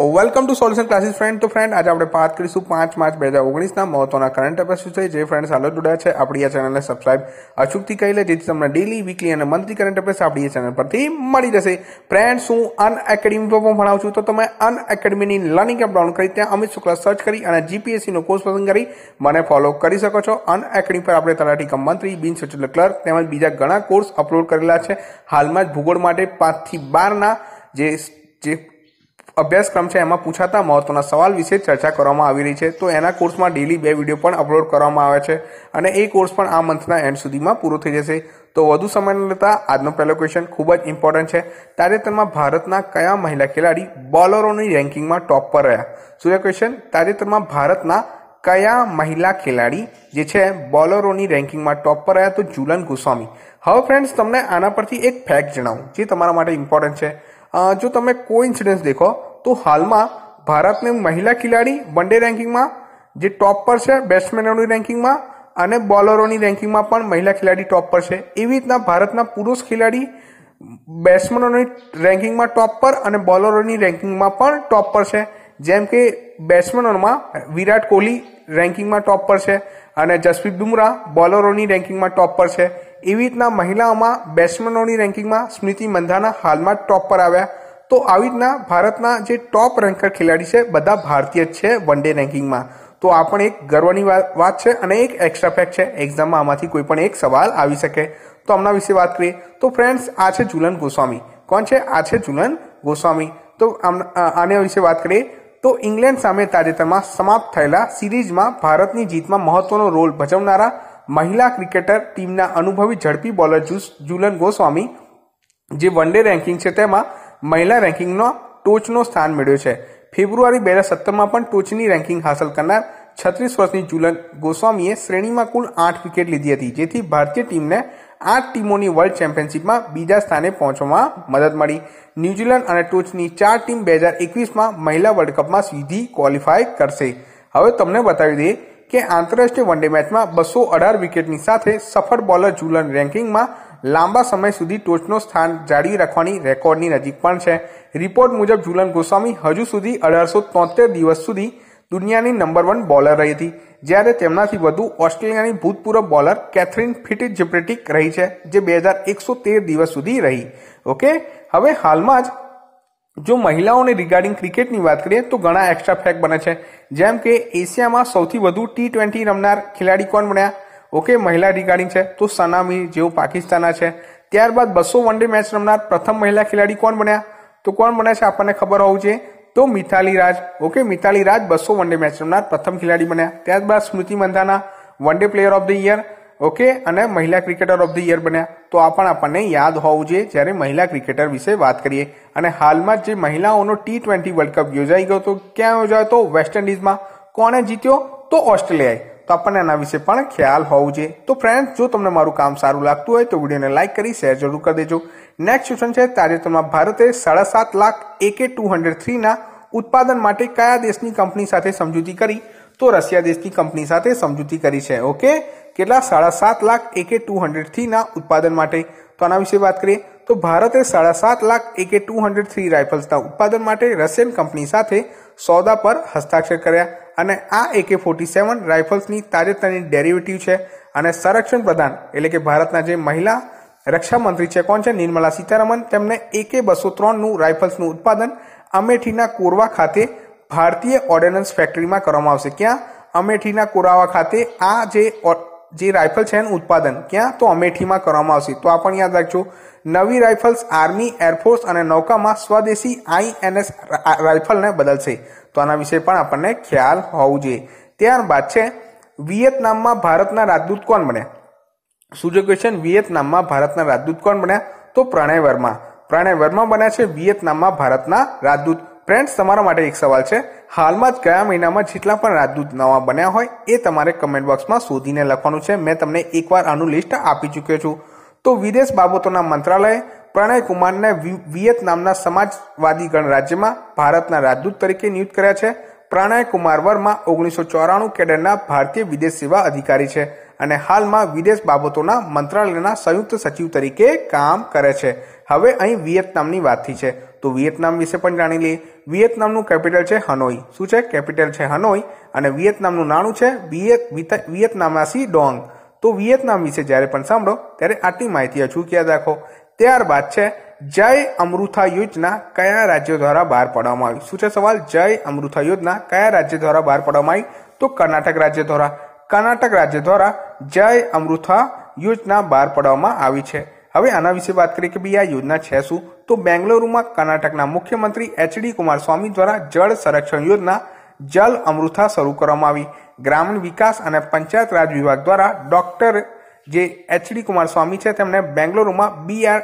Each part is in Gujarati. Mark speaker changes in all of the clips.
Speaker 1: Welcome to solution classes friend તો ફ્રેન્ડ આજે આપણે વાત કરીશું પાંચ માર્ચ બે હજાર ઓગણીસના મહત્વના કરંટ અફેર્સ છે જે ફ્રેન્ડ હાલ જોડાયા છે, આપણી આ ચેનલને સબસ્ક્રાઇબ અચૂકથી કરી લે જેથી તમને ડેલી વીકલી અને મંથલી કરંટ અફેર્સ આપણી આ ચેનલ પરથી મળી જશે. ફ્રેન્ડ્સ હું અન એકેડમી પર પણ ભણાવું છું, તો તમે અન એકેડમીની લર્નિંગ એપ ડાઉનલોડ કરી, ત્યાં અમિત શુક્લા સર્ચ કરી અને જીપીએસસીનો કોર્સ પસંદ કરી મને ફોલો કરી શકો છો. અન એકેડમી પર આપણે તલાટી કમ મંત્રી, બિન સચિવ ક્લર્ક તેમજ બીજા ઘણા કોર્સ અપલોડ કરેલા છે. હાલમાં જ ભૂગોળ માટે પાંચથી બારના જે જે અભ્યાસક્રમ છે, એમાં પૂછાતા મહત્વના સવાલ વિશે ચર્ચા કરવામાં આવી રહી છે. તો એના કોર્સમાં ડેલી બે વીડિયો પણ અપલોડ કરવામાં આવે છે અને એ કોર્સ પણ આ મંથના એન્ડ સુધીમાં પૂરો થઈ જશે. તો વધુ સમય લેતા આજનો પહેલો ક્વેશ્ચન ખૂબ જ ઇમ્પોર્ટન્ટ છે. તાજેતરમાં ભારતના કયા મહિલા ખેલાડી બોલરોની રેન્કિંગમાં ટોપ પર રહ્યા? શું ક્વેશ્ચન તાજેતરમાં ભારતના કયા મહિલા ખેલાડી જે છે, બોલરોની રેન્કિંગમાં ટોપ પર રહ્યા? તો જુલન ગોસ્વામી. હવે ફ્રેન્ડ્સ તમને આના પરથી એક ફેક્ટ જણાવું, જે તમારા માટે ઇમ્પોર્ટન્ટ છે. જો તમે કોઈ ઇન્સિડન્સ દેખો, તો હાલમાં ભારતની મહિલા ખેલાડી વન ડે રેન્કિંગમાં, જે ટોપ પર છે બેટ્સમેનોની રેન્કિંગમાં અને બોલરોની રેન્કિંગમાં પણ મહિલા ખેલાડી ટોપ પર છે. એવી રીતના ભારતના પુરુષ ખેલાડી બેટ્સમેનોની રેન્કિંગમાં ટોપ પર અને બોલરોની રેન્કિંગમાં પણ ટોપ પર છે. જેમ કે બેટ્સમેનોમાં વિરાટ કોહલી રેન્કિંગમાં ટોપ પર છે અને જસપ્રીત બુમરાહ બોલરોની રેન્કિંગમાં ટોપ પર છે. એવી રીતના મહિલાઓમાં બેટ્સમેનોની રેન્કિંગમાં સ્મૃતિ મંધાના હાલમાં ટોપ પર આવ્યા. તો આવી રીતના ભારતના જે ટોપ રેન્કર ખેલાડી છે, બધા ભારતીય જ છે વન ડે રેન્કિંગમાં. તો આ પણ એક ગર્વની વાત છે અને એક એક્સ્ટ્રા ફેક્ટ છે એક્ઝામમાં આમાંથી કોઈ પણ એક સવાલ આવી શકે. તો આમના વિશે વાત કરીએ. તો ફ્રેન્ડ્સ આ છે જુલન ગોસ્વામી. કોણ છે? આ છે જુલન ગોસ્વામી. તો આમ આના વિશે વાત કરીએ. તો ઇંગ્લેન્ડ સામે તાજેતરમાં સમાપ્ત થયેલા સિરીઝમાં ભારતની જીતમાં મહત્વનો રોલ ભજવનારા મહિલા ક્રિકેટર ટીમના અનુભવી ઝડપી બોલર જુલન ગોસ્વામી, જે વન ડે રેન્કિંગ છે તેમાં મહિલા રેન્કિંગનો ટોચનો સ્થાન મેળવ્યો છે. ફેબ્રુઆરી બે હજાર સત્તરમાં પણ ટોચની રેન્કિંગ હાંસલ કરનાર છત્રીસ વર્ષની જુલન ગોસ્વામીએ શ્રેણીમાં કુલ આઠ વિકેટ લીધી હતી, જેથી ભારતીય ટીમને આઠ ટીમોની વર્લ્ડ ચેમ્પિયનશિપમાં બીજા સ્થાને પહોંચવામાં મદદ મળી. ન્યુઝીલેન્ડ અને ટોચની ચાર ટીમ બે હજાર એકવીસમાં મહિલા વર્લ્ડ કપમાં સીધી ક્વોલિફાય કરશે. હવે તમને બતાવી દઈએ કે આંતરરાષ્ટ્રીય વનડે મેચમાં બસો અઢાર વિકેટની સાથે સફળ બોલર જુલન રેન્કિંગમાં લાંબા સમય સુધી ટોચનો સ્થાન જાળવી રાખવાની રેકોર્ડની નજીક પણ છે. રિપોર્ટ મુજબ ઝુલન ગોસ્વામી હજુ સુધી અઢારસો તોતેર દિવસ સુધી દુનિયાની નંબર વન બોલર રહી હતી, જ્યારે તેમનાથી વધુ ઓસ્ટ્રેલિયાની ભૂતપૂર્વ બોલર કેથરીન ફિટિજિપ્રેટિક રહી છે, જે બે હજાર એકસો તેર દિવસ સુધી રહી. ઓકે હવે હાલમાં જ જો મહિલાઓને રિગાર્ડિંગ ક્રિકેટની વાત કરીએ, તો ઘણા એક્સ્ટ્રા ફેક્ટ બને છે. જેમ કે એશિયામાં સૌથી વધુ ટી ટ્વેન્ટી રમનાર ખેલાડી કોણ બન્યા? ઓકે મહિલા રિગાર્ડિંગ છે, તો સનામી, જેઓ પાકિસ્તાનના છે. ત્યારબાદ બસો વન ડે મેચ રમનાર પ્રથમ મહિલા ખેલાડી કોણ બન્યા? તો કોણ બન્યા છે આપણને ખબર હોવું જોઈએ? તો મિથાલી રાજ ઓકે મિથાલી રાજ બસો વન ડે મેચ રમનાર પ્રથમ ખેલાડી બન્યા. ત્યારબાદ Smriti Mandhana one day player of the year okay અને મહિલા ક્રિકેટર ઓફ ધ યર બન્યા. તો આ પણ આપણને યાદ હોવું જોઈએ જ્યારે મહિલા ક્રિકેટર વિશે વાત કરીએ. અને હાલમાં જે મહિલાઓનો ટી ટ્વેન્ટી વર્લ્ડ કપ યોજાઈ ગયો તો ક્યાં યોજાયો તો વેસ્ટ ઇન્ડિઝમાં કોણે જીત્યો? તો ઓસ્ટ્રેલિયાએ તો આપણને એના વિશે પણ ખ્યાલ હોવું જોઈએ. તો ફ્રેન્ડ્સ જો તમને મારું કામ સારું લાગતું હોય તો વિડીયોને લાઇક કરી શેર જરૂર કરી દેજો. નેક્સ્ટ ક્વેશ્ચન છે તાજેતરમાં ભારતે સાડા સાત લાખ એકે ટુ હંડ્રેડ થ્રીના ઉત્પાદન માટે કયા દેશની કંપની સાથે સમજૂતી કરી? તો રશિયા દેશની કંપની સાથે સમજૂતી કરી છે. ઓકે કેટલા? સાડા સાત લાખ એકે ટુ હંડ્રેડ થ્રીના ઉત્પાદન માટે. તો આના વિશે વાત કરીએ. તો ભારતે સાડા સાત લાખ એકે ટુ હંડ્રેડ થ્રી રાઇફલ્સના ઉત્પાદન માટે રશિયન કંપની સાથે સોદા પર હસ્તાક્ષર કર્યા અને આ એકે ફોર્ટી સેવન રાઇફલ્સની તાજેતરની ડેરિવેટિવ છે અને સંરક્ષણ પ્રધાન એટલે કે ભારતના જે મહિલા રક્ષામંત્રી છે કોણ છે? નિર્મલા સીતારમણ. તેમને એકે બસો ત્રણનું રાઇફલ્સનું ઉત્પાદન અમેઠીના કોરવા ખાતે ભારતીય ઓર્ડિનન્સ ફેક્ટરીમાં કરવામાં આવશે. ક્યાં? અમેઠીના કોરાવા ખાતે આ જે જે રાઇફલ છે એનું ઉત્પાદન. ક્યાં? તો અમેઠીમાં કરવામાં આવશે. તો આ પણ યાદ રાખજો. નવી રાઇફલ્સ આર્મી એરફોર્સ અને નૌકામાં સ્વદેશી આઈએનએસ રાઇફલને બદલશે. તો આના વિશે પણ આપણને ખ્યાલ હોવું જોઈએ. ત્યારબાદ છે, વિયેતનામમાં ભારતના રાજદૂત કોણ બન્યા? શું છે ક્વેશ્ચન વિયેતનામમાં ભારતના રાજદૂત કોણ બન્યા? તો પ્રણય વર્મા. પ્રણય વર્મા બન્યા છે વિયેતનામમાં ભારતના રાજદૂત. ફ્રેન્ડ્સ તમારા માટે એક સવાલ છે. હાલમાં જ કયા મહિનામાં જેટલા પણ રાજદૂત નવા બન્યા હોય એ તમારે કમેન્ટ બોક્સમાં શોધીને લખવાનું છે. મેં તમને એકવાર આનું લિસ્ટ આપી ચૂક્યો છું. તો વિદેશ બાબતોના મંત્રાલયે પ્રણય કુમારને વિયેતનામના સમાજવાદી ગણરાજ્યમાં ભારતના રાજદૂત તરીકે નિયુક્ત કર્યા છે. પ્રણય કુમાર વર્મા ઓગણીસો ચોરાણું કેડરના ભારતીય વિદેશ સેવા અધિકારી છે અને હાલમાં વિદેશ બાબતોના મંત્રાલયના સંયુક્ત સચિવ તરીકે કામ કરે છે. હવે અહીં વિયેતનામની વાતથી છે. તો વિયેતનામ વિશે પણ જાણી લઈએ. વિયેતનામનું કેપિટલ છે હનોઈ. શું છે? કેપિટલ છે હનોઈ અને વિયેતનામનું નાણું છે વિયેતનામાસી ડોંગ. તો વિયેતનામ વિશે જ્યારે પણ સાંભળો, ત્યારે આટલી માહિતી અચૂક યાદ રાખો. ત્યારબાદ છે, જય અમૃથા યોજના કયા રાજ્ય દ્વારા બહાર પાડવામાં આવી? શું છે સવાલ? જય અમૃથા યોજના કયા રાજ્ય દ્વારા બહાર પાડવામાં આવી? તો કર્ણાટક રાજ્ય દ્વારા. કર્ણાટક રાજ્ય દ્વારા જય અમૃથા યોજના બહાર પાડવામાં આવી છે. હવે આના વિશે વાત કરીએ કે ભાઈ આ યોજના છે શું? તો બેંગલુરુમાં કર્ણાટકના મુખ્યમંત્રી એચડી કુમારસ્વામી દ્વારા જળ સંરક્ષણ યોજના જલ અમૃથા શરૂ કરવામાં આવી. ગ્રામીણ વિકાસ અને પંચાયત રાજ વિભાગ દ્વારા ડોક્ટર જે એચડી કુમારસ્વામી છે, તેમણે બેંગલુરુમાં બી આર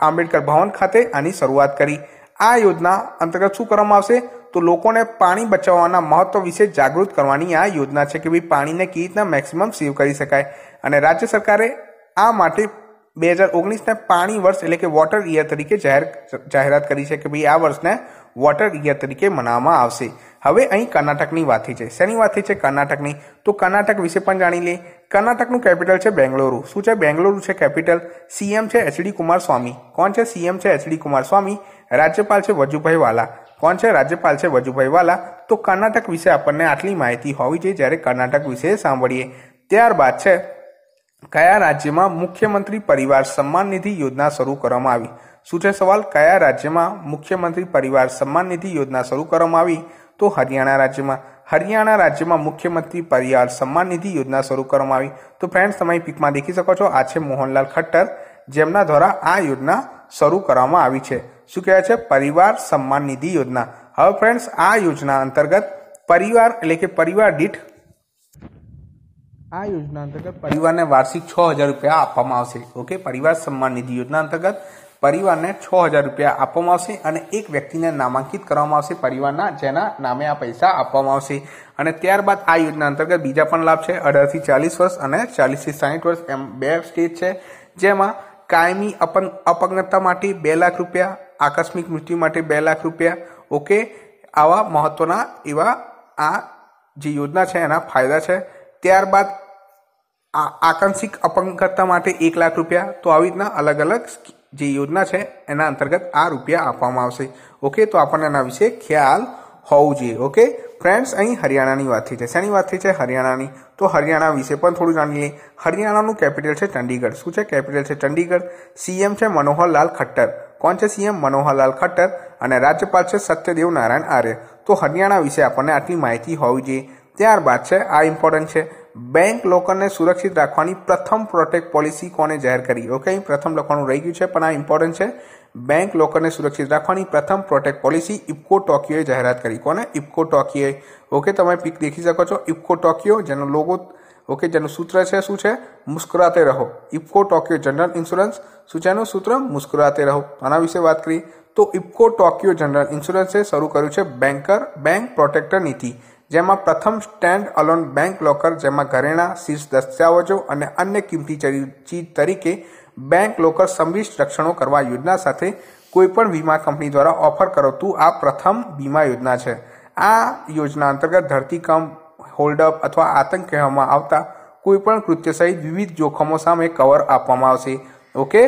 Speaker 1: આંબેડકર ભવન ખાતે આની શરૂઆત કરી. આ યોજના અંતર્ગત શું કરવામાં આવશે? તો લોકોને પાણી બચાવવાના મહત્વ વિશે જાગૃત કરવાની આ યોજના છે કે ભાઈ પાણીને કેવી રીતના મેક્સિમમ સેવ કરી શકાય. અને રાજ્ય સરકારે આ માટે બે હજાર ઓગણીસને પાણી વર્ષ એટલે કે વોટર ઇયર તરીકે જાહેર, જાહેરાત કરી છે કે ભાઈ આ વર્ષને વોટર ઇયર તરીકે મનાવવામાં આવશે. હવે અહીં કર્ણાટકની વાત છે. શેની વાત છે કર્ણાટકની? તો કર્ણાટક વિશે પણ જાણી લઈએ કર્ણાટકનું કેપિટલ છે બેંગલુરુ. શું છે બેંગલુરુ છે કેપિટલ? સીએમ છે એચડી કુમાર સ્વામી કોણ છે સીએમ છે એચડી કુમાર સ્વામી રાજ્યપાલ છે વજુભાઈ વાલા. કોણ છે રાજ્યપાલ છે વજુભાઈ વાલા? તો કર્ણાટક વિશે આપણને આટલી માહિતી હોવી જોઈએ જ્યારે કર્ણાટક વિશે સાંભળીએ. ત્યારબાદ છે, કયા રાજ્યમાં મુખ્યમંત્રી પરિવાર સન્માન નિધિ યોજના શરૂ કરવામાં આવી? શું છે સવાલ? કયા રાજ્યમાં મુખ્યમંત્રી પરિવાર સન્માન નિધિ યોજના શરૂ કરવામાં આવી? તો હરિયાણા રાજ્યમાં હરિયાણા રાજ્યમાં મુખ્યમંત્રી પરિવાર સન્માન નિધિ યોજના શરૂ કરવામાં આવી. તો ફ્રેન્ડ્સ તમે પિકમાં દેખી શકો છો, આ છે મોહનલાલ ખટ્ટર, જેમના દ્વારા આ યોજના શરૂ કરવામાં આવી છે. શું કહેવાય છે? પરિવાર સન્માન નિધિ યોજના. હવે ફ્રેન્ડ્સ આ યોજના અંતર્ગત પરિવાર, એટલે કે પરિવાર દીઠ આ યોજના અંતર્ગત પરિવારને વાર્ષિક છ હજાર રૂપિયા આપવામાં આવશે. ઓકે? પરિવાર સન્માન નિધિ યોજના અંતર્ગત પરિવારને છ હજાર રૂપિયા આપવામાં આવશે અને એક વ્યક્તિને નામાંકિત કરવામાં આવશે પરિવારના, જેના નામે આ પૈસા આપવામાં આવશે. અને ત્યારબાદ આ યોજના અંતર્ગત બીજા પણ લાભ છે. અઢારથી ચાલીસ વર્ષ અને ચાલીસથી સાહીઠ વર્ષ એમ બે સ્ટેજ છે. જેમાં કાયમી અપંગ, અપંગતા માટે બે લાખ રૂપિયા, આકસ્મિક મૃત્યુ માટે બે લાખ રૂપિયા. ઓકે, આવા મહત્વના એવા આ જે યોજના છે એના ફાયદા છે. ત્યારબાદ આકાંક્ષિક અપંગતા માટે એક લાખ રૂપિયા. તો આવી રીતના અલગ અલગ જે યોજના છે, એના અંતર્ગત આ રૂપિયા આપવામાં આવશે. ઓકે, તો આપણને એના વિશે ખ્યાલ હોવું જોઈએ, ઓકે? ફ્રેન્ડ્સ, અહીં હરિયાણાની વાત થઈ છે. શેની વાત થઈ છે? હરિયાણાની. તો હરિયાણા વિશે પણ થોડું જાણી લઈએ. હરિયાણાનું કેપિટલ છે ચંડીગઢ. શું છે કેપિટલ છે ચંડીગઢ? સીએમ છે મનોહરલાલ ખટ્ટર. કોણ છે સીએમ? મનોહરલાલ ખટ્ટર. અને રાજ્યપાલ છે સત્યદેવ નારાયણ આર્ય. તો હરિયાણા વિશે આપણને આટલી માહિતી હોવી જોઈએ. ત્યારબાદ છે, આ ઇમ્પોર્ટન્ટ છે. બેંક લોકરને સુરક્ષિત રાખવાની પ્રથમ પ્રોટેક્ટ પોલિસી કોને જાહેર કરી? ઓકે પ્રથમ લખવાનું રહી ગયું છે, પણ આ ઇમ્પોર્ટન્ટ છે. બેંક લોકરને સુરક્ષિત રાખવાની પ્રથમ પ્રોટેક્ટ પોલિસી ઇફકો ટોકિયોએ જાહેરાત કરી. કોને? ઇફકો ટોકિયોએ ઓકે તમે પીક દેખી શકો છો. ઇફકો ટોકિયો જેનો લોગો ઓકે જેનું સૂત્ર છે શું છે? મુસ્કુરાતે રહો. ઇફકો ટોકિયો જનરલ ઇન્સ્યોરન્સ શું છે એનું સૂત્ર? મુસ્કુરાતે રહો. આના વિશે વાત કરી. તો ઇફકો ટોકિયો જનરલ ઇન્સ્યોરન્સે શરૂ કર્યું છે બેન્કર બેંક પ્રોટેક્ટર નીતિ. જેમાં પ્રથમ સ્ટેન્ડ અલોન બેંક લોકર, જેમાં ઘરેણા, શીર્ષ દસ્તાવેજો અને અન્ય કિંમતી ચીજ તરીકે બેંક લોકર સંવિષ્ટ રક્ષણો કરવા યોજના સાથે કોઈપણ વીમા કંપની દ્વારા ઓફર કરતું આ પ્રથમ વીમા યોજના છે. આ યોજના અંતર્ગત ધરતીકંપ, હોલ્ડઅપ અથવા આતંક કહેવામાં આવતા કોઈપણ કૃત્ય સહિત વિવિધ જોખમો સામે કવર આપવામાં આવશે. ઓકે?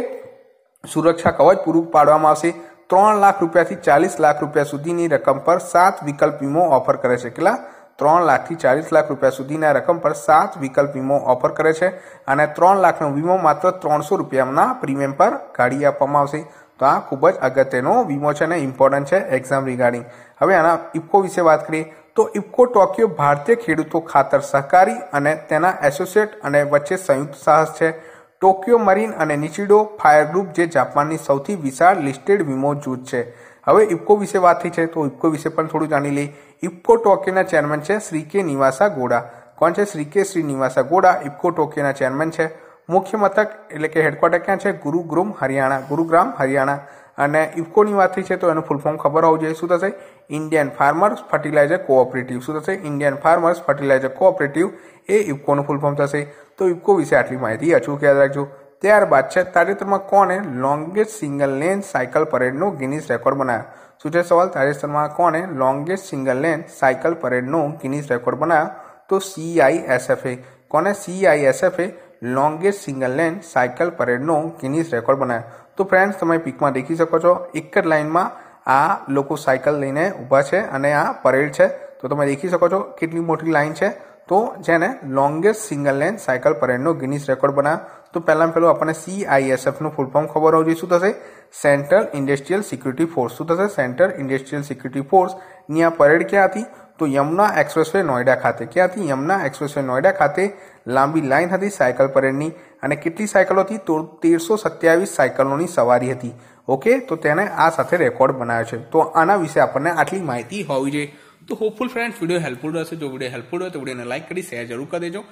Speaker 1: સુરક્ષા કવચ પૂરું પાડવામાં આવશે. ત્રણ લાખ રૂપિયાથી ચાલીસ લાખ રૂપિયા સુધીની રકમ પર સાત વિકલ્પ વીમો ઓફર કરે છે. કેટલા? ત્રણ લાખથી ચાલીસ લાખ રૂપિયા સુધીના રકમ પર સાત વિકલ્પ વીમો ઓફર કરે છે અને ત્રણ લાખનો વીમો માત્ર ત્રણસો રૂપિયાના પ્રીમિયમ પર કાઢી આપવામાં આવશે. તો આ ખૂબ જ અગત્યનો વીમો છે અને ઇમ્પોર્ટન્ટ છે એક્ઝામ રિગાર્ડિંગ. હવે આના ઇફકો વિશે વાત કરીએ તો ઇફકો ટોક્યો ભારતીય ખેડૂતો ખાતર સહકારી અને તેના એસોસિએટ અને વચ્ચે સંયુક્ત સાહસ છે. ટોક્યો મરીન અને નિચિડો ફાયર ગ્રુપ જે જાપાનની સૌથી વિશાળ લિસ્ટેડ વીમો જૂથ છે. હવે ઇફકો વિશે વાત થઈ છે તો ઇફકો વિશે પણ થોડું જાણી લઈએ. ઇફકો ટોક્યોના ચેરમેન છે શ્રી કે નિવાસા ગોડા. કોણ છે શ્રી કે શ્રી નિવાસા ગોડા, ઇફકો ટોક્યોના ચેરમેન છે. મુખ્ય મથક એટલે કે હેડક્વાર્ટર ક્યાં છે? ગુરુગ્રુમ, હરિયાણા. ગુરુગ્રામ, હરિયાણા. અને ઇફકોની વાત થઈ છે તો એનું ફૂલ ફોર્મ ખબર હોવું જોઈએ. શું થશે? Indian farmers fertiliser cooperative. શું થશે? ઇન્ડિયન ફાર્મર્સ ફર્ટિલાઇઝર કોઓપરેટિવ એ ઇફકોનું ફૂલ ફોર્મ થશે. તો ઇફકો વિશે આટલી માહિતી અચૂક યાદ રાખજો ત્યારબાદ છે તાજેતરમાં કોણે લોંગેસ્ટ સિંગલ લેન સાયકલ પરેડનો ગિનિસ રેકોર્ડ બનાવ્યો શું છે સવાલ તાજેતરમાં કોણે લોંગેસ્ટ સિંગલ લેન સાયકલ પરેડનો ગિનિસ રેકોર્ડ બનાવ્યો તો સીઆઈએસએફએ કોને સીઆઈએસએફે લોંગેસ્ટ સિંગલ લેન સાયકલ પરેડનો ગિનીસ રેકોર્ડ બનાવ્યો તો ફ્રેન્ડ્સ તમે પીકમાં દેખી શકો છો એક જ લાઇનમાં આ લોકો સાયકલ લઈને ઊભા છે અને આ પરેડ છે તો તમે દેખી શકો છો કેટલી મોટી લાઇન છે તો જેને લોંગેસ્ટ સિંગલ લેન સાયકલ પરેડનો ગિનિસ રેકોર્ડ બનાવ્યો તો પહેલાં પહેલું આપણને સીઆઈએસએફનું ફૂલ ફોર્મ ખબર હોવું જોઈએ. શું થશે? સેન્ટ્રલ ઇન્ડસ્ટ્રીયલ સિક્યુરિટી ફોર્સ શું થશે? સેન્ટ્રલ ઇન્ડસ્ટ્રીયલ સિક્યુરિટી ફોર્સની આ પરેડ ક્યાં હતી? તો યમુના એક્સપ્રેસવે નોઈડા ખાતે. ક્યાંથી યમુના એક્સપ્રેસવે નોઈડા ખાતે લાંબી લાઇન હતી સાયકલ પરેડની અને કેટલી સાયકલો હતી? તો તેરસો સત્યાવીસ સાયકલોની સવારી હતી. ઓકે? તો તેને આ સાથે રેકોર્ડ બનાવ્યો છે. તો આના વિશે આપણને આટલી માહિતી હોવી જોઈએ. તો હોપફુલ ફ્રેન્ડ્સ વીડિયો હેલ્પફુલ રહેશે. જો વીડિયો હેલ્પફુલ હોય તો વિડીયોને લાઈક કરી શેર જરૂર કરી દેજો.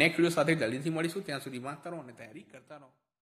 Speaker 1: નેક્સ્ટ વીડિયો સાથે જલ્દીથી મળીશું. ત્યાં સુધી વાંચતા રહો અને તૈયારી કરતા રહો.